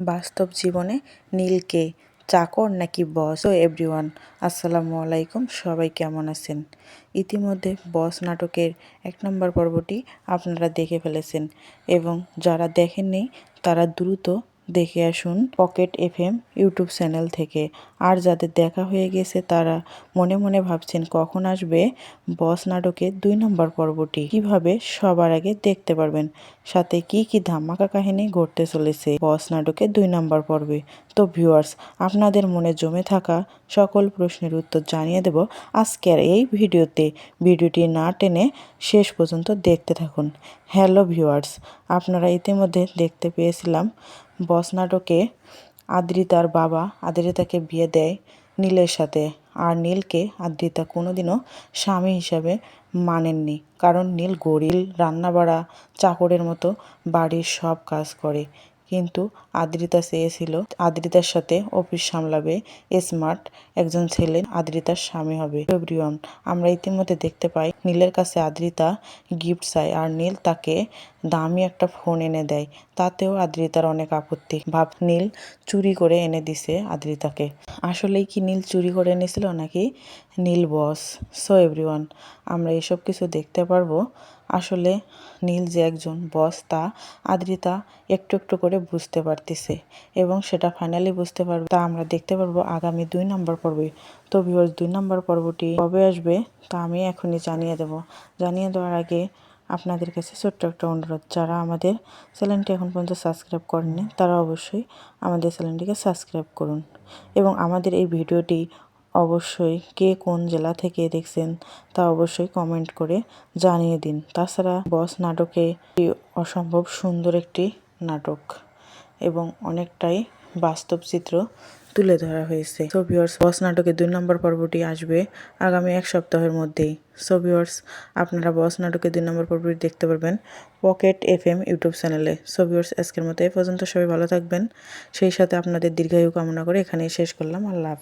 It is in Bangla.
বাস্তব জীবনে নীলকে চাকর নাকি বস? তো এভরিওয়ান, আসসালামু আলাইকুম, সবাই কেমন আছেন? ইতিমধ্যে বস নাটকের এক নম্বর পর্বটি আপনারা দেখে ফেলেছেন এবং যারা দেখেননি, তারা দ্রুত দেখে আসুন পকেট এফএম ইউটিউব চ্যানেল থেকে। আর যাদের দেখা হয়ে গেছে, তারা মনে মনে ভাবছেন, কখন আসবে বস নাটকের দুই নম্বর পর্বটি? কীভাবে সবার আগে দেখতে পারবেন? সাথে কি কি ধামাকা কাহিনী ঘটতে চলেছে বস নাটকের দুই নম্বর পর্বে? তো ভিউয়ার্স, আপনাদের মনে জমে থাকা সকল প্রশ্নের উত্তর জানিয়ে দেব আজকের এই ভিডিওতে। ভিডিওটি না টেনে শেষ পর্যন্ত দেখতে থাকুন। হ্যালো ভিউয়ার্স, আপনারা ইতিমধ্যে দেখতে পেয়েছিলাম বস নাটকে আদ্রিতার বাবা আদ্রিতাকে বিয়ে দেয় নীলের সাথে। আর নীলকে আদ্রিতা কোনোদিনও স্বামী হিসাবে মানেননি। কারণ নীল গরিল, রান্নাবাড়া, চাকরের মতো বাড়ির সব কাজ করে। কিন্তু আদ্রিতা চেয়েছিল, আদ্রিতার সাথে অফিস সামলাবে স্মার্ট একজন ছেলে, আদ্রিতার স্বামী হবে। এভরিওয়ান আমরা ইতিমধ্যে দেখতে পাই, নীলের কাছে আদ্রিতা গিফট চায় আর নীল তাকে দামি একটা ফোন এনে দেয়। তাতেও আদ্রিতার অনেক আপত্তি। ভাব, নীল চুরি করে এনে দিছে আদ্রিতাকে। আসলেই কি নীল চুরি করে এনেছিল নাকি? নীল বস। সো এভরিওয়ান আমরা এসব কিছু দেখতে পারব। আসলে নীল যে একজন বস, তা আদ্রিতা একটু একটু করে বুঝতে পারতেছে এবং সেটা ফাইনালি বুঝতে পারবে। তা আমরা দেখতে পারব আগামী দুই নম্বর পর্বে। তো ভিউয়ার্স দুই নম্বর পর্বটি কবে আসবে, তা আমি এখনই জানিয়ে দেব। জানিয়ে দেওয়ার আগে আপনাদের কাছে ছোট্ট একটা অনুরোধ। যারা আমাদের চ্যানেলটি এখন পর্যন্ত সাবস্ক্রাইব করেননি, তারা অবশ্যই আমাদের চ্যানেলটিকে সাবস্ক্রাইব করুন এবং আমাদের এই ভিডিওটি অবশ্যই কে কোন জেলা থেকে দেখছেন তা অবশ্যই কমেন্ট করে জানিয়ে দিন। তাছাড়া বস নাটকে অসম্ভব সুন্দর একটি নাটক এবং অনেকটাই বাস্তব চিত্র তুলে ধরা হয়েছে। সো ভিউয়ার্স বস নাটকের দুই নম্বর পর্বটি আসবে আগামী এক সপ্তাহের মধ্যেই। সো ভিউয়ার্স আপনারা বস নাটকের দুই নম্বর পর্বটি দেখতে পারবেন পকেট এফ এম ইউটিউব চ্যানেলে। সো ভিউয়ার্স আজকের মতো এ পর্যন্ত সবাই ভালো থাকবেন। সেই সাথে আপনাদের দীর্ঘায়ু কামনা করে এখানেই শেষ করলাম। আল্লাহ